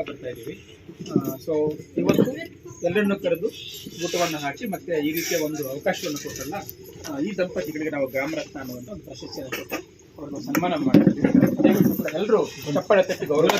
ಬರ್ತಾ ಇದ್ದೀವಿ ಸೊ ಇವತ್ತು ಎಲ್ಲರನ್ನು ಕರೆದು ಊಟವನ್ನು ಹಾಕಿ ಮತ್ತೆ ಈ ರೀತಿಯ ಒಂದು ಅವಕಾಶವನ್ನು ಕೊಟ್ಟಲ್ಲ ಈ ದಂಪತಿಗಳಿಗೆ ನಾವು ಗ್ರಾಮ ರತ್ನ ಅನ್ನುವಂಥ ಒಂದು ಪ್ರಶಸ್ತಿಯನ್ನು ಕೊಟ್ಟು ಅವ್ರನ್ನ ಸನ್ಮಾನ ಮಾಡ್ತೀವಿ. ದಯವಿಟ್ಟು ಎಲ್ಲರೂ ಚಪ್ಪಾಳೆ ತಟ್ಟಿ ಗೌರವ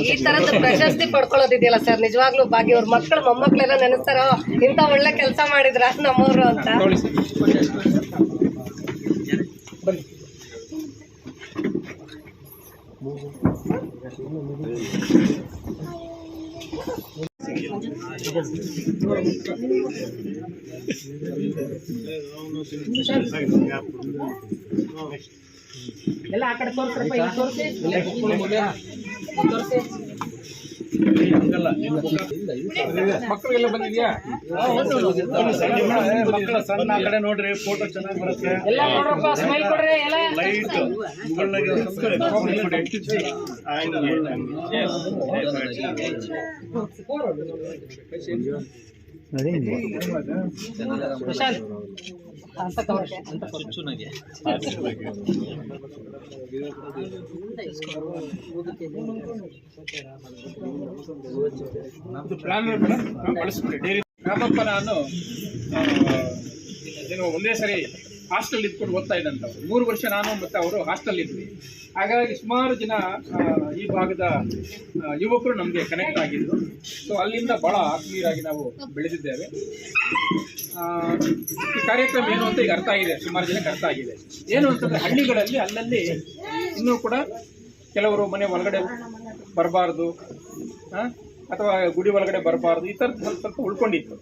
ಈ ತರದ ಪ್ರಶಸ್ತಿ ಪಡ್ಕೊಳ್ಳೋದಿದೆಯಲ್ಲ ಸರ್? ನಿಜವಾಗ್ಲೂ ಭಾಗ್ಯ ಅವ್ರ ಮಕ್ಕಳು ಮೊಮ್ಮಕ್ಳೆಲ್ಲ ನೆನೆಸ್ತಾರ? ಇಂತ ಒಳ್ಳೆ ಕೆಲಸ ಮಾಡಿದ್ರ ನಮ್ಮವರು ಅಂತ? ಬನ್ನಿ. ಎಲ್ಲ ಆ ಕಡೆ ತೋರಿಸ್ರಪ್ಪ ಇಲ್ಲಿ ತೋರಿಸಿ ತೋರಿಸಿ ಮಕ್ಕಳಿಗೆಲ್ಲ ಬಂದಿದ್ಯಾ ಮಕ್ಕಳ ಸಣ್ಣ ಕಡೆ ನೋಡ್ರಿ ಫೋಟೋ ಚೆನ್ನಾಗಿ ಬರುತ್ತೆ ಲೈಟ್ ಮುಗಳಾಗಿ ರಾಮಪ್ಪ ನಾನು ಏನೋ ಏನು ಒಂದೇ ಸರಿ ಹಾಸ್ಟೆಲ್ ಇದ್ಕೊಂಡು ಓದ್ತಾ ಇದ್ದಂಥವ್ರು ಮೂರು ವರ್ಷ ನಾನು ಮತ್ತೆ ಅವರು ಹಾಸ್ಟೆಲ್ ಇದ್ವಿ. ಹಾಗಾಗಿ ಸುಮಾರು ಜನ ಈ ಭಾಗದ ಯುವಕರು ನಮಗೆ ಕನೆಕ್ಟ್ ಆಗಿದ್ದರು ಸೊ ಅಲ್ಲಿಂದ ಬಹಳ ಆತ್ಮೀಯರಾಗಿ ನಾವು ಬೆಳೆದಿದ್ದೇವೆ. ಈ ಕಾರ್ಯಕ್ರಮ ಏನು ಅಂತ ಈಗ ಅರ್ಥ ಆಗಿದೆ. ಸುಮಾರು ಜನಕ್ಕೆ ಅರ್ಥ ಆಗಿದೆ. ಏನು ಅಂತಂದ್ರೆ ಹಳ್ಳಿಗಳಲ್ಲಿ ಅಲ್ಲಲ್ಲಿ ಇನ್ನೂ ಕೂಡ ಕೆಲವರು ಮನೆ ಒಳಗಡೆ ಬರಬಾರ್ದು ಅಥವಾ ಗುಡಿ ಒಳಗಡೆ ಬರಬಾರ್ದು, ಈ ಥರದ್ದು ಸ್ವಲ್ಪ ಸ್ವಲ್ಪ ಉಳ್ಕೊಂಡಿತ್ತು.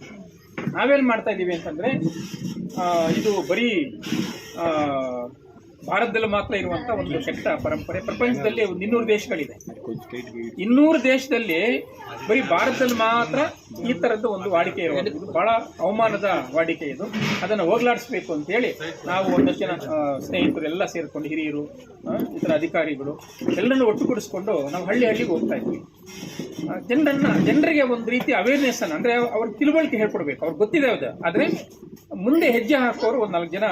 ನಾವೇನು ಮಾಡ್ತಾ ಇದ್ದೀವಿ ಅಂತಂದರೆ ಇದು ಬರೀ ಭಾರತದಲ್ಲಿ ಮಾತ್ರ ಇರುವಂತ ಒಂದು ಕೆಟ್ಟ ಪರಂಪರೆ. ಪ್ರಪಂಚದಲ್ಲಿ ಒಂದು ಇನ್ನೂರು ದೇಶಗಳಿದೆ. ಇನ್ನೂರು ದೇಶದಲ್ಲಿ ಬರೀ ಭಾರತದಲ್ಲಿ ಮಾತ್ರ ಈ ತರದ್ದು ಒಂದು ವಾಡಿಕೆ ಇರುವಂಥದ್ದು ಬಹಳ ಅವಮಾನದ ವಾಡಿಕೆ ಇದು. ಅದನ್ನು ಹೋಗ್ಲಾಡಿಸ್ಬೇಕು ಅಂತೇಳಿ ನಾವು ಒಂದಷ್ಟು ಜನ ಸ್ನೇಹಿತರು ಎಲ್ಲ ಸೇರಿಕೊಂಡು ಹಿರಿಯರು ಇತರ ಅಧಿಕಾರಿಗಳು ಎಲ್ಲರನ್ನು ಒಟ್ಟುಗೂಡಿಸ್ಕೊಂಡು ನಾವು ಹಳ್ಳಿ ಹಳ್ಳಿಗೆ ಹೋಗ್ತಾ ಇದ್ವಿ. ಜನರನ್ನ, ಜನರಿಗೆ ಒಂದು ರೀತಿ ಅವೇರ್ನೆಸ್ ಅನ್ನ, ಅಂದ್ರೆ ಅವ್ರ ತಿಳುವಳಿಕೆ ಹೇಳ್ಕೊಡ್ಬೇಕು. ಅವ್ರಿಗೆ ಗೊತ್ತಿದೆ ಅದು ಆದರೆ ಮುಂದೆ ಹೆಜ್ಜೆ ಹಾಕೋರು ಒಂದು ನಾಲ್ಕು ಜನ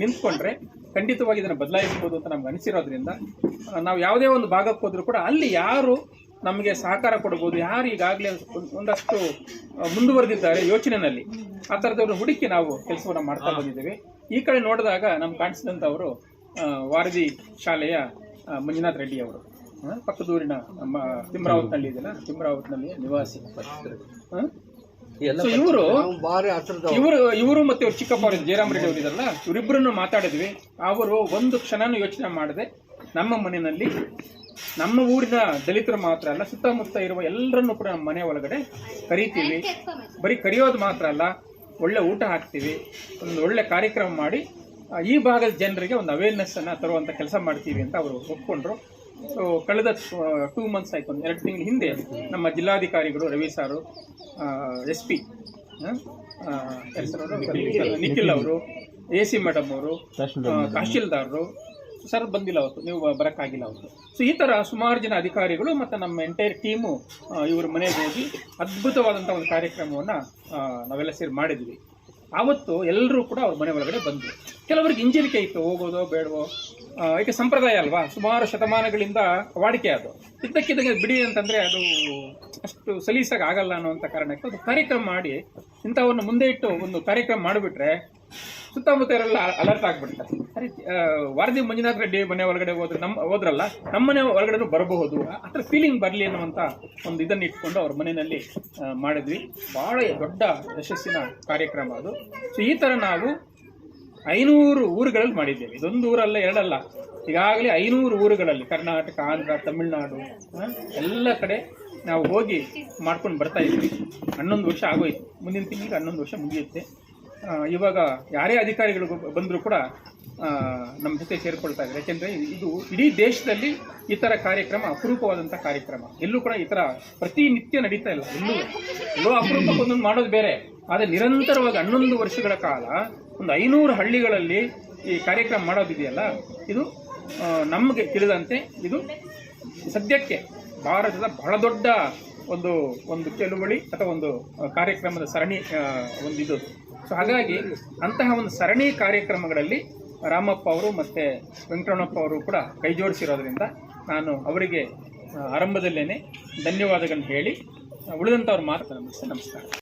ನಿಂತ್ಕೊಂಡ್ರೆ ಖಂಡಿತವಾಗಿ ಇದನ್ನು ಬದಲಾಯಿಸ್ಬೋದು ಅಂತ ನಮ್ಗೆ ಅನಿಸಿರೋದ್ರಿಂದ ನಾವು ಯಾವುದೇ ಒಂದು ಭಾಗಕ್ಕೆ ಹೋದರೂ ಕೂಡ ಅಲ್ಲಿ ಯಾರು ನಮಗೆ ಸಹಕಾರ ಕೊಡ್ಬೋದು ಯಾರು ಈಗಾಗಲೇ ಒಂದಷ್ಟು ಮುಂದುವರೆದಿದ್ದಾರೆ ಯೋಚನೆಯಲ್ಲಿ ಆ ಥರದವ್ರನ್ನ ಹುಡುಕಿ ನಾವು ಕೆಲಸವನ್ನು ಮಾಡ್ತಾ ಬಂದಿದ್ದೇವೆ. ಈ ಕಡೆ ನೋಡಿದಾಗ ನಮ್ಗೆ ಕಾಣಿಸಿದಂಥವರು ವಾರದಿ ಶಾಲೆಯ ಮಂಜುನಾಥ್ ರೆಡ್ಡಿ ಅವರು. ಪಕ್ಕದೂರಿನ ನಮ್ಮ ತಿಮ್ರಾವತ್ನಲ್ಲಿ ಇದೆಯಲ್ಲ ತಿಮ್ರಾವತ್ನಲ್ಲಿ ನಿವಾಸಿ. ಇವರು ಇವರು ಇವರು ಮತ್ತೆ ಇವ್ರು ಚಿಕ್ಕಪ್ಪ ಅವರು ಜಯರಾಮ್ ರೆಡ್ಡಿ ಅವರು ಇದಾರಲ್ಲ ಇವರಿಬ್ಬರನ್ನು ಮಾತಾಡಿದ್ವಿ. ಅವರು ಒಂದು ಕ್ಷಣನೂ ಯೋಚನೆ ಮಾಡದೆ ನಮ್ಮ ಮನೆಯಲ್ಲಿ ನಮ್ಮ ಊರಿನ ದಲಿತರು ಮಾತ್ರ ಅಲ್ಲ ಸುತ್ತಮುತ್ತ ಇರುವ ಎಲ್ಲರನ್ನು ಕೂಡ ನಮ್ಮ ಮನೆ ಒಳಗಡೆ ಕರಿತೀವಿ. ಬರೀ ಕರೆಯೋದು ಮಾತ್ರ ಅಲ್ಲ ಒಳ್ಳೆ ಊಟ ಹಾಕ್ತೀವಿ ಒಂದು ಒಳ್ಳೆ ಕಾರ್ಯಕ್ರಮ ಮಾಡಿ ಈ ಭಾಗದ ಜನರಿಗೆ ಒಂದು ಅವೇರ್ನೆಸ್ ಅನ್ನ ತರುವಂತ ಕೆಲಸ ಮಾಡ್ತೀವಿ ಅಂತ ಅವರು ಒಪ್ಕೊಂಡ್ರು. ಸೊ ಕಳೆದ ಟೂ ಮಂತ್ಸ್ ಆಯ್ತು ಒಂದು ಎರಡು ತಿಂಗಳ ಹಿಂದೆ ನಮ್ಮ ಜಿಲ್ಲಾಧಿಕಾರಿಗಳು ರವಿ ಸಾರು ಎಸ್ ಪಿ ನಿಖಿಲ್ ಅವರು. ಎ ಸಿ ಮೇಡಮ್ ಅವರು ತಹಶೀಲ್ದಾರರು ಸರ್ ಬಂದಿಲ್ಲ ಅವತ್ತು ನೀವು ಬರೋಕ್ಕಾಗಿಲ್ಲ ಅವತ್ತು. ಸೊ ಈ ಥರ ಸುಮಾರು ಜನ ಅಧಿಕಾರಿಗಳು ಮತ್ತು ನಮ್ಮ ಎಂಟೈರ್ ಟೀಮು ಇವ್ರ ಮನೆಗೆ ಹೋಗಿ ಅದ್ಭುತವಾದಂಥ ಒಂದು ಕಾರ್ಯಕ್ರಮವನ್ನು ನಾವೆಲ್ಲ ಸೇರಿ ಮಾಡಿದ್ವಿ. ಆವತ್ತು ಎಲ್ಲರೂ ಕೂಡ ಅವ್ರ ಮನೆ ಒಳಗಡೆ ಬಂದರು. ಕೆಲವರಿಗೆ ಹಿಂಜರಿಕೆ ಇತ್ತು ಹೋಗೋದೋ ಬೇಡವೋ ಏಕೆ ಸಂಪ್ರದಾಯ ಅಲ್ವಾ? ಸುಮಾರು ಶತಮಾನಗಳಿಂದ ವಾಡಿಕೆ ಅದು. ಇದ್ದಕ್ಕಿದ್ದಂಗೆ ಬಿಡಿ ಅಂತಂದ್ರೆ ಅದು ಅಷ್ಟು ಸಲೀಸಾಗಿ ಆಗಲ್ಲ ಅನ್ನುವಂಥ ಕಾರಣಕ್ಕೆ ಒಂದು ಕಾರ್ಯಕ್ರಮ ಮಾಡಿ, ಇಂಥವನ್ನು ಮುಂದೆ ಇಟ್ಟು ಒಂದು ಕಾರ್ಯಕ್ರಮ ಮಾಡಿಬಿಟ್ರೆ ಸುತ್ತಮುತ್ತ ಇರಲ್ಲ ಅಲರ್ಟ್ ಆಗ್ಬಿಡ್ತಾರೆ ಅರೆ ವಾರದಿ ಮಂಜುನಾಥ್ ರೆಡ್ಡಿ ಮನೆ ಒಳಗಡೆ ಹೋದ್ರೆ ನಮ್ಮ ಹೋದ್ರಲ್ಲ ನಮ್ಮ ಮನೆ ಒಳಗಡೆ ಬರಬಹುದು. ಆ ಫೀಲಿಂಗ್ ಬರಲಿ ಅನ್ನುವಂಥ ಒಂದು ಇದನ್ನು ಇಟ್ಕೊಂಡು ಅವ್ರ ಮನೆಯಲ್ಲಿ ಮಾಡಿದ್ವಿ. ಭಾಳ ದೊಡ್ಡ ಯಶಸ್ಸಿನ ಕಾರ್ಯಕ್ರಮ ಅದು. ಸೊ ಈ ಥರ ನಾವು ಐನೂರು ಊರುಗಳಲ್ಲಿ ಮಾಡಿದ್ದೇವೆ. ಇದೊಂದು ಊರಲ್ಲ, ಎರಡಲ್ಲ. ಈಗಾಗಲೇ ಐನೂರು ಊರುಗಳಲ್ಲಿ, ಕರ್ನಾಟಕ, ಆಂಧ್ರ, ತಮಿಳುನಾಡು ಎಲ್ಲ ಕಡೆ ನಾವು ಹೋಗಿ ಮಾಡ್ಕೊಂಡು ಬರ್ತಾ ಇದ್ವಿ. ಹನ್ನೊಂದು ವರ್ಷ ಆಗೋಯ್ತು. ಮುಂದಿನ ತಿಂಗಳಿಗೆ ಹನ್ನೊಂದು ವರ್ಷ ಮುಗಿಯುತ್ತೆ. ಇವಾಗ ಯಾರೇ ಅಧಿಕಾರಿಗಳು ಬಂದರೂ ಕೂಡ ನಮ್ಮ ಜೊತೆ ಸೇರಿಕೊಳ್ತಾ ಇದ್ದಾರೆ. ಯಾಕೆಂದರೆ ಇದು ಇಡೀ ದೇಶದಲ್ಲಿ ಈ ಥರ ಕಾರ್ಯಕ್ರಮ ಅಪರೂಪವಾದಂಥ ಕಾರ್ಯಕ್ರಮ. ಎಲ್ಲೂ ಕೂಡ ಈ ಥರ ಪ್ರತಿನಿತ್ಯ ನಡೀತಾ ಇಲ್ಲ. ಎಲ್ಲೂ ಎಲ್ಲೋ ಅಪರೂಪಕ್ಕೊಂದೊಂದು ಮಾಡೋದು ಬೇರೆ. ಆದರೆ ನಿರಂತರವಾಗಿ ಹನ್ನೊಂದು ವರ್ಷಗಳ ಕಾಲ ಒಂದು ಐನೂರು ಹಳ್ಳಿಗಳಲ್ಲಿ ಈ ಕಾರ್ಯಕ್ರಮ ಮಾಡೋದಿದೆಯಲ್ಲ, ಇದು ನಮಗೆ ತಿಳಿದಂತೆ ಇದು ಸದ್ಯಕ್ಕೆ ಭಾರತದ ಬಹಳ ದೊಡ್ಡ ಒಂದು ಒಂದು ಚಳುವಳಿ ಅಥವಾ ಒಂದು ಕಾರ್ಯಕ್ರಮದ ಸರಣಿ ಒಂದು ಇದು ಸೊ ಹಾಗಾಗಿ ಅಂತಹ ಒಂದು ಸರಣಿ ಕಾರ್ಯಕ್ರಮಗಳಲ್ಲಿ ರಾಮಪ್ಪ ಅವರು ಮತ್ತು ವೆಂಕಟರಮಣಪ್ಪ ಅವರು ಕೂಡ ಕೈ ಜೋಡಿಸಿರೋದ್ರಿಂದ ನಾನು ಅವರಿಗೆ ಆರಂಭದಲ್ಲೇ ಧನ್ಯವಾದಗಳನ್ನು ಹೇಳಿ ಉಳಿದಂಥವ್ರು ಮಾತ್ರ. ನಮಸ್ತೆ, ನಮಸ್ಕಾರ.